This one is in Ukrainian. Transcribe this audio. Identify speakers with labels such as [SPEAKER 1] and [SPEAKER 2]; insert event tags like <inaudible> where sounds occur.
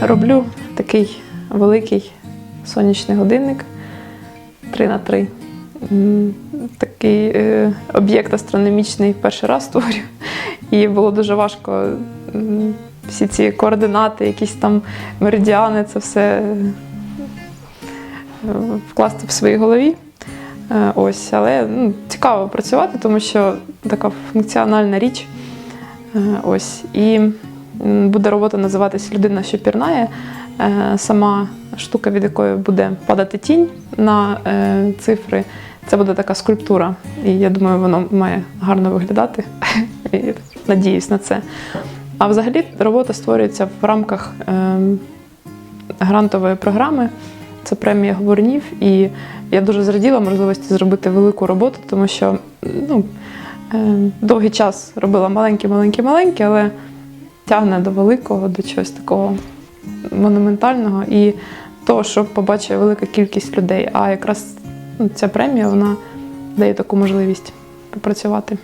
[SPEAKER 1] Роблю такий великий сонячний годинник 3 на 3 Такий е, об'єкт астрономічний перший раз створюю. І було дуже важко всі ці координати, якісь там меридіани, це все е, вкласти в своїй голові. Е, Ось, але ну, цікаво працювати, тому що така функціональна річ. Е, Ось. І буде робота називатись Людина, що пірнає. Е, Сама штука, від якої буде падати тінь на е, цифри, це буде така скульптура. І я думаю, воно має гарно виглядати. <laughs> І надіюсь на це. А взагалі робота створюється в рамках е, грантової програми. Це премія говорнів. І я дуже зраділа можливості зробити велику роботу, тому що ну, довгий час робила маленькі, маленькі, маленькі, але тягне до великого, до чогось такого монументального і того, що побачить велика кількість людей. А якраз ну, ця премія вона дає таку можливість попрацювати.